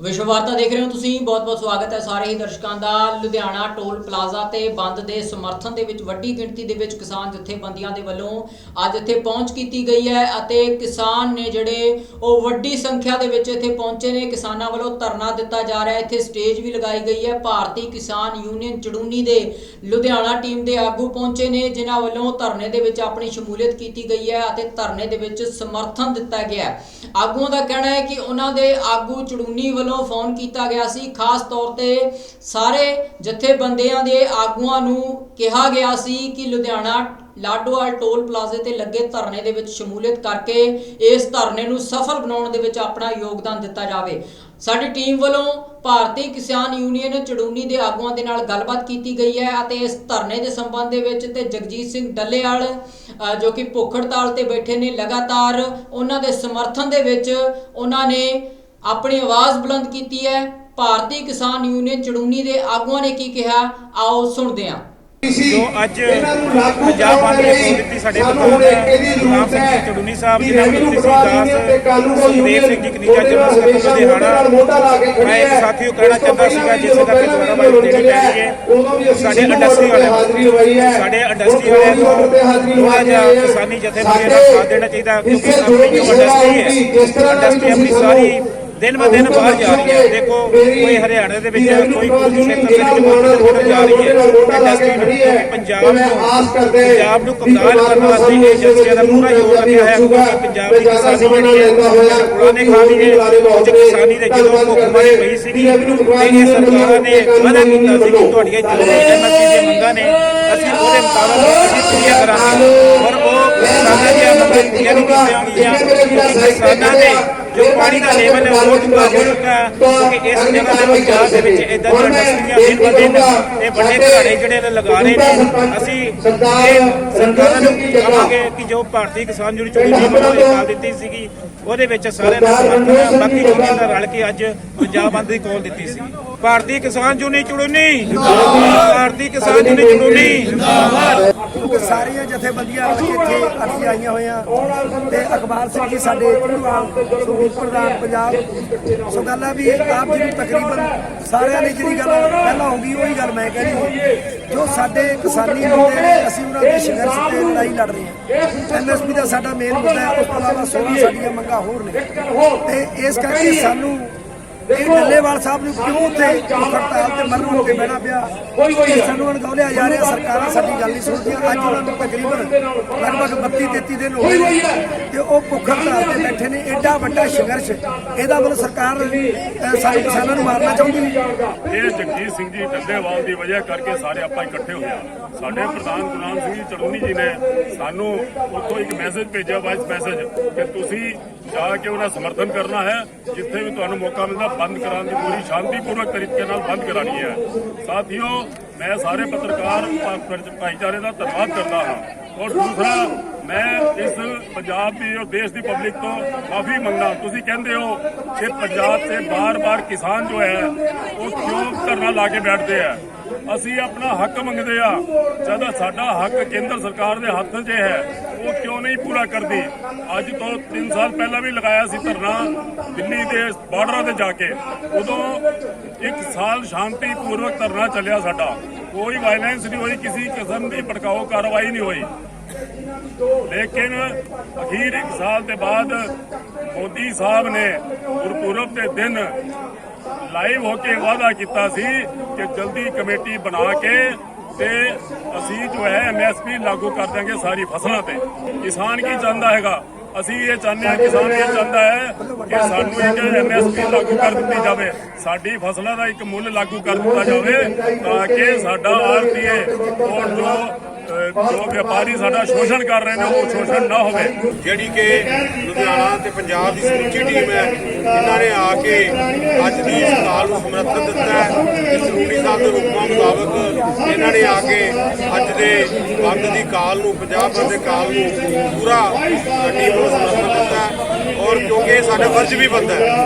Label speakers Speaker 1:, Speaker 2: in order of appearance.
Speaker 1: ਵਿਸ਼ਵ ਵਾਰਤਾ ਦੇਖ ਰਹੇ ਹੋ ਤੁਸੀਂ। ਬਹੁਤ-ਬਹੁਤ ਸਵਾਗਤ ਹੈ ਸਾਰੇ ਹੀ ਦਰਸ਼ਕਾਂ ਦਾ। ਲੁਧਿਆਣਾ ਟੋਲ ਪਲਾਜ਼ਾ ਤੇ ਬੰਦ ਦੇ ਸਮਰਥਨ ਦੇ ਵਿੱਚ ਵੱਡੀ ਗਿਣਤੀ ਦੇ ਵਿੱਚ ਕਿਸਾਨ ਜਥੇਬੰਦੀਆਂ ਦੇ ਵੱਲੋਂ ਅੱਜ ਇੱਥੇ ਪਹੁੰਚ ਕੀਤੀ ਗਈ ਹੈ ਅਤੇ ਕਿਸਾਨ ਨੇ ਜਿਹੜੇ ਉਹ ਵੱਡੀ ਸੰਖਿਆ ਦੇ ਵਿੱਚ ਇੱਥੇ ਪਹੁੰਚੇ ਨੇ। ਕਿਸਾਨਾਂ ਵੱਲੋਂ ਧਰਨਾ ਦਿੱਤਾ ਜਾ ਰਿਹਾ ਹੈ। ਇੱਥੇ ਸਟੇਜ ਵੀ ਲਗਾਈ ਗਈ ਹੈ। ਭਾਰਤੀ ਕਿਸਾਨ ਯੂਨੀਅਨ ਚੜੂਨੀ ਦੇ ਲੁਧਿਆਣਾ ਟੀਮ ਦੇ ਆਗੂ ਪਹੁੰਚੇ ਨੇ, ਜਿਨ੍ਹਾਂ ਵੱਲੋਂ ਧਰਨੇ ਦੇ ਵਿੱਚ ਆਪਣੀ ਸ਼ਮੂਲੀਅਤ ਕੀਤੀ ਗਈ ਹੈ ਅਤੇ ਧਰਨੇ ਦੇ ਵਿੱਚ ਸਮਰਥਨ ਦਿੱਤਾ ਗਿਆ ਆਗੂਆਂ ਦਾ ਕਹਿਣਾ ਹੈ ਕਿ ਉਹਨਾਂ ਦੇ ਆਗੂ ਚੜੂਨੀ ਵੱਲੋਂ ਫੋਨ ਕੀਤਾ ਗਿਆ ਸੀ। ਖਾਸ ਤੌਰ ਤੇ ਸਾਰੇ ਜਥੇਬੰਦੀਆਂ ਦੇ ਆਗੂਆਂ ਨੂੰ ਕਿਹਾ ਗਿਆ ਸੀ ਕਿ ਲੁਧਿਆਣਾ ਲਾਡੋਵਾਲ ਟੋਲ ਪਲਾਜ਼ੇ ਤੇ ਲੱਗੇ ਧਰਨੇ ਦੇ ਵਿੱਚ ਸ਼ਮੂਲੀਅਤ ਕਰਕੇ ਇਸ ਧਰਨੇ ਨੂੰ ਸਫਲ ਬਣਾਉਣ ਦੇ ਵਿੱਚ ਆਪਣਾ ਯੋਗਦਾਨ ਦਿੱਤਾ ਜਾਵੇ। ਸਾਡੀ ਟੀਮ ਵੱਲੋਂ ਭਾਰਤੀ ਕਿਸਾਨ ਯੂਨੀਅਨ ਚੜੂਨੀ ਦੇ ਆਗੂਆਂ ਦੇ ਨਾਲ ਗੱਲਬਾਤ ਕੀਤੀ ਗਈ ਹੈ ਅਤੇ ਇਸ ਧਰਨੇ ਦੇ ਸੰਬੰਧ ਦੇ ਵਿੱਚ ਤੇ ਜਗਜੀਤ ਸਿੰਘ ਡੱਲੇਵਾਲ ਅ, ਜੋ ਕਿ ਭੁੱਖ ਹੜਤਾਲ ਤੇ ਬੈਠੇ ਨੇ ਲਗਾਤਾਰ ਉਹਨਾਂ ਦੇ ਸਮਰਥਨ ਦੇ ਵਿੱਚ ਉਹਨਾਂ ਨੇ ਆਪਣੀ ਆਵਾਜ਼ ਬੁਲੰਦ ਕੀਤੀ ਹੈ। ਭਾਰਤੀ ਕਿਸਾਨ ਯੂਨੀਅਨ ਚੜੂਨੀ ਦੇ ਆਗੂਆਂ ਨੇ ਕੀ ਕਿਹਾ? ਆਓ ਸੁਣਦੇ ਹਾਂ।
Speaker 2: ਜੋ ਅੱਜ ਪੰਜਾਬ ਬੰਦ ਨੇ ਕੋਲ ਦਿੱਤੀ ਸਾਡੇ ਪ੍ਰਧਾਨ ਸਿੰਘ ਚੜੂਨੀ ਸਾਹਿਬ ਜੀ ਨਾਲ ਤੁਸੀਂ ਦਾਸ ਸੁਖਦੇਵ ਸਿੰਘ ਜੀ ਕਨੀਜਾ ਜਨਰਲ ਸਕੱਤਰ ਲੁਧਿਆਣਾ। ਮੈਂ ਇੱਕ ਸਾਥੀਓ ਕਹਿਣਾ ਚਾਹੁੰਦਾ ਸੀਗਾ ਜਿਸ ਦਾ ਕਿ ਦੁਆਰਾ ਬਾਈ ਦੇਣੀ ਪੈਣੀ ਹੈ ਸਾਡੇ ਇੰਡਸਟਰੀ ਵਾਲੇ ਸਾਡੇ ਇੰਡਸਟਰੀ ਵਾਲਿਆਂ ਨੂੰ ਥੋੜਾ ਜਿਹਾ ਕਿਸਾਨੀ ਜਥੇਬੰਦੀਆਂ ਦਾ ਸਾਥ ਦੇਣਾ ਚਾਹੀਦਾ ਕਿਉਂਕਿ ਜੋ ਇੰਡਸਟਰੀ ਹੈ। ਇੰਡਸਟਰੀ ਆਪਣੀ ਸਾਰੀ ਦਿਨ ਬ ਦਿਨ ਬਾਹਰ ਜਾ ਰਹੀ ਹੈ ਦੇਖੋ ਕੋਈ ਹਰਿਆਣਾ ਦੇ ਵਿੱਚ ਕੋਈ ਕੁਰੂਕਸ਼ੇਤਰ ਦੇ ਵਿੱਚ ਜਾ ਰਹੀ ਹੈ। ਇੰਡਸਟਰੀ ਕਿਉਂਕਿ ਪੰਜਾਬ ਨੂੰ ਪੰਜਾਬ ਨੂੰ ਕਮਜ਼ਾਰ ਕਰਨ ਵਾਸਤੇ ਇਹ ਏਜੰਸੀਆਂ ਦਾ ਪੂਰਾ ਲੱਗਿਆ ਹੋਇਆ ਕਿਉਂਕਿ ਪੰਜਾਬ ਦੀ ਕਿਸਾਨੀ ਜਿਹੜੀ ਹੈ ਪੁਰਾਣੇ ਖਾਦੀ ਨੇ ਕੁਝ ਕਿਸਾਨੀ ਦੇ ਜਦੋਂ ਭੁੱਖਮਰੀ ਪਈ ਸੀਗੀ ਇਹ ਸਰਕਾਰਾਂ ਨੇ ਵਾਅਦਾ ਕੀਤਾ ਸੀ ਕਿ ਤੁਹਾਡੀਆਂ ਜੋ ਐਮਐਸਪੀ ਦੀਆਂ ਮੰਗਾਂ ਨੇ ਅਸੀਂ ਉਹਦੇ ਮੁਤਾਬਕ ਪੂਰੀਆਂ ਕਰਾਂਗੇ। ਪਰ ਉਹ ਕਿਸਾਨਾਂ ਦੀਆਂ ਮੰਗਾਂ ਪੂਰੀਆਂ ਨਹੀਂ ਕੀਤੀਆਂ ਗਈਆਂ। ਕਿਸਾਨਾਂ ਨੇ ਪਾਣੀ ਦਾ ਲੈਵਲ ਹੈ ਉਹ ਚੁੱਕਾ ਹੋ ਚੁੱਕਾ ਹੈ ਕਿਉਂਕਿ ਇਸ ਜਗ੍ਹਾ ਦੇ ਵਿੱਚ ਇਦਾਂ ਦੀਆਂ ਇੰਡਸਟਰੀਆਂ ਦਿਨ ਬ ਦਿਨ ਇਹ ਵੱਡੇ ਘਰਾੜੇ ਜਿਹੜੇ ਨੇ ਲਗਾ ਰਹੇ ਨੇ ਅਸੀਂ ਸਰਕਾਰਾਂ ਨੂੰ ਕਹਾਂਗੇ ਕਿ ਜੋ ਭਾਰਤੀ ਕਿਸਾਨ ਯੂਨੀਅਨ ਚੋਣੀ ਦੀ ਮਨੋਂ ਕਾਲ ਦਿੱਤੀ ਸੀਗੀ ਉਹਦੇ ਵਿੱਚ ਸਾਰਿਆਂ ਨੇ ਬਾਕੀ ਯੂਨੀਅਨ ਦਾ ਰਲ ਕੇ ਅੱਜ ਪੰਜਾਬ ਬੰਦ ਦੀ ਕਾਲ ਦਿੱਤੀ ਸੀ ਭਾਰਤੀ ਕਿਸਾਨ ਯੂਨੀਅਨ ਚੜੂਨੀ ਭਾਰਤੀ ਕਿਸਾਨ ਯੂਨੀਅਨ ਚੜੂਨੀ
Speaker 3: ਕਿਉਂਕਿ ਸਾਰੀਆਂ ਜਥੇਬੰਦੀਆਂ ਇੱਥੇ ਅਸੀਂ ਆਈਆਂ ਹੋਈਆਂ। ਤੇ ਅਕਬਾਰ ਸਿੰਘ ਜੀ ਸਾਡੇ ਪ੍ਰਧਾਨ ਪ੍ਰਧਾਨ ਪੰਜਾਬ। ਸੋ ਗੱਲ ਹੈ ਵੀ ਆਪ ਜੀ ਨੂੰ ਤਕਰੀਬਨ ਸਾਰਿਆਂ ਨੇ ਜਿਹੜੀ ਗੱਲ ਪਹਿਲਾਂ ਹੋ ਗਈ ਉਹੀ ਗੱਲ ਮੈਂ ਕਹਿਣੀ ਜੋ ਸਾਡੇ ਕਿਸਾਨੀ ਮੁੱਦੇ ਨੇ, ਅਸੀਂ ਉਹਨਾਂ ਦੇ ਸੰਘਰਸ਼ ਤੇ ਲੜਾਈ ਲੜ ਰਹੇ ਹਾਂ। ਐਮਐਸਪੀ ਦਾ ਸਾਡਾ ਮੇਨ ਮੁੱਦਾ ਹੈ, ਉਸ ਤੋਂ ਇਲਾਵਾ 16 ਸਾਡੀਆਂ ਮੰਗਾਂ ਹੋਰ ਨੇ। ਤੇ ਇਸ ਕਰਕੇ ਸਾਨੂੰ ਇਹ ਡੱਲੇਵਾਲ ਸਾਹਿਬ ਨੂੰ ਕਿਉਂ ਉੱਥੇ ਹੜਤਾਲ ਤੇ ਮਰਨ ਤੇ ਬਹਿਣਾ ਪਿਆ? ਇਹ ਸਾਨੂੰ ਅਣਗੌਲਿਆ ਜਾ ਰਿਹਾ ਸਰਕਾਰਾਂ ਸਾਡੀ ਗੱਲ ਨਹੀਂ ਸੁਣਦੀਆਂ। ਅੱਜ ਉਹਨਾਂ ਨੂੰ ਤਕਰੀਬਨ ਲਗਭਗ 32 33 ਦਿਨ ਹੋ ਗਏ ਤੇ ਉਹ ਭੁੱਖ ਹੜਤਾਲ ਤੇ ਬੈਠੇ ਨੇ। ਐਡਾ ਵੱਡਾ ਸੰਘਰਸ਼ ਇਹਦਾ ਮਤਲਬ ਸਰਕਾਰ ਸਾਡੇ ਕਿਸਾਨਾਂ ਨੂੰ ਮਾਰਨਾ ਚਾਹੁੰਦੀ ਹੈ।
Speaker 4: ਇਹ ਜਗਜੀਤ ਸਿੰਘ ਜੀ ਡੱਲੇਵਾਲ ਦੀ ਵਜ੍ਹਾ ਕਰਕੇ ਸਾਰੇ ਆਪਾਂ ਇਕੱਠੇ ਹੋਏ ਆ ਸਾਡੇ ਪ੍ਰਧਾਨ ਗੁਰਨਾਮ ਸਿੰਘ ਜੀ ਚੜੂਨੀ ਜੀ ਨੇ ਸਾਨੂੰ ਉੱਥੋਂ ਇੱਕ ਮੈਸੇਜ ਭੇਜਿਆ ਵਾਇਸ ਮੈਸੇਜ ਕਿ ਤੁਸੀਂ ਜਾ ਕੇ ਉਹਨਾਂ ਸਮਰਥਨ ਕਰਨਾ ਹੈ ਜਿੱਥੇ ਵੀ ਤੁਹਾਨੂੰ ਮੌਕਾ ਮਿਲਦਾ ਬੰਦ ਕਰਾਉਣ ਦੀ ਪੂਰੀ ਸ਼ਾਂਤੀਪੂਰਵਕ ਤਰੀਕੇ ਨਾਲ ਬੰਦ ਕਰਾਣੀ ਹੈ। ਸਾਥੀਓ, ਮੈਂ ਸਾਰੇ ਪੱਤਰਕਾਰ ਭਾਈਚਾਰੇ ਦਾ ਧੰਨਵਾਦ ਕਰਦਾ ਹਾਂ। ਔਰ ਦੂਸਰਾ, ਮੈਂ ਇਸ ਪੰਜਾਬ ਦੀ ਔਰ ਦੇਸ਼ ਦੀ ਪਬਲਿਕ ਤੋਂ ਮਾਫੀ ਮੰਗਦਾ ਤੁਸੀਂ ਕਹਿੰਦੇ ਹੋ ਕਿ ਪੰਜਾਬ ਤੇ ਬਾਰ-ਬਾਰ ਕਿਸਾਨ ਜੋ ਹੈ, ਉਹ ਕਿਉਂ ਧਰਨਾ ਲਾ ਕੇ ਬੈਠਦੇ ਆ? ਅਸੀਂ ਆਪਣਾ ਹੱਕ ਮੰਗਦੇ ਆ। ਜਦ ਸਾਡਾ ਹੱਕ ਕੇਂਦਰ ਸਰਕਾਰ ਦੇ ਹੱਥ 'ਚ ਹੈ, ਉਹ ਕਿਉਂ ਨਹੀਂ ਪੂਰਾ ਕਰਦੀ? ਅੱਜ ਤੋਂ 3 ਸਾਲ ਪਹਿਲਾਂ ਵੀ ਲਗਾਇਆ ਸੀ ਧਰਨਾ, ਦਿੱਲੀ ਦੇ ਬਾਰਡਰਾਂ ਤੇ ਜਾ ਕੇ। ਉਦੋਂ ਇੱਕ ਸਾਲ ਸ਼ਾਂਤੀ ਪੂਰਵਕ ਧਰਨਾ ਚੱਲਿਆ ਸਾਡਾ। ਕੋਈ ਵਾਇਲੈਂਸ ਨਹੀਂ ਹੋਈ, ਕਿਸੇ ਕਿਸਮ ਦੀ ਭੜਕਾਓ ਕਾਰਵਾਈ ਨਹੀਂ ਹੋਈ। ਲੇਕਿਨ ਅਖੀਰ ਇੱਕ ਸਾਲ ਦੇ ਬਾਅਦ ਮੋਦੀ ਸਾਹਿਬ ਨੇ ਗੁਰਪੁਰਬ ਦੇ ਦਿਨ ਲਾਈਵ ਹੋ ਕੇ ਵਾਅਦਾ ਕੀਤਾ ਸੀ ਕਿ ਜਲਦੀ ਕਮੇਟੀ ਬਣਾ ਕੇ ਤੇ ਅਸੀਂ ਜੋ ਹੈ ਐਮਐਸਪੀ ਲਾਗੂ ਕਰ ਦਾਂਗੇ ਸਾਰੀ ਫਸਲਾਂ ਤੇ। ਕਿਸਾਨ ਕੀ ਚਾਹੁੰਦਾ ਹੈਗਾ? ਅਸੀਂ ਇਹ ਚਾਹੁੰਦੇ ਹਾਂ, ਕਿਸਾਨ ਇਹ ਚਾਹੁੰਦਾ ਹੈ ਕਿ ਸਾਨੂੰ ਇੱਕ ਐਮਐਸਪੀ ਲਾਗੂ ਕਰ ਦਿੱਤੀ ਜਾਵੇ। ਸਾਡੀ ਫਸਲਾਂ ਦਾ ਇੱਕ ਮੁੱਲ ਲਾਗੂ ਕਰ ਦਿੱਤਾ ਜਾਵੇ ਤਾਂ ਕਿ ਸਾਡਾ ਆਰਤੀਏ ਔਰ ਜੋ ਜੋ ਵਪਾਰੀ ਸਾਡਾ ਸ਼ੋਸ਼ਣ ਕਰ ਰਹੇ ਨੇ, ਉਹ ਸ਼ੋਸ਼ਣ ਨਾ ਹੋਵੇ।
Speaker 5: ਜਿਹੜੀ ਕਿ ਲੁਧਿਆਣਾ ਤੇ ਪੰਜਾਬ ਦੀ ਸਮੁੱਚੀ ਟੀਮ ਹੈ ਇਹਨਾਂ ਨੇ ਆ ਕੇ ਅੱਜ ਦੀ ਇਸ ਕਾਲ ਨੂੰ ਸਮਰਥਨ ਦਿੱਤਾ ਹੈ, ਇਸ ਰੂੜੀ ਸਾਹਿਬ ਦੇ ਹੁਕਮਾਂ ਮੁਤਾਬਕ ਇਹਨਾਂ ਨੇ ਆ ਕੇ ਅੱਜ ਦੇ ਬੰਦ ਦੀ ਕਾਲ ਨੂੰ, ਪੰਜਾਬ ਬੰਦ ਦੇ ਕਾਲ ਨੂੰ ਪੂਰਾ ਟੀਮ ਨੂੰ ਸਮਰਥਨ ਦਿੱਤਾ ਔਰ ਕਿਉਂਕਿ ਸਾਡਾ ਫਰਜ਼ ਵੀ ਬਣਦਾ ਹੈ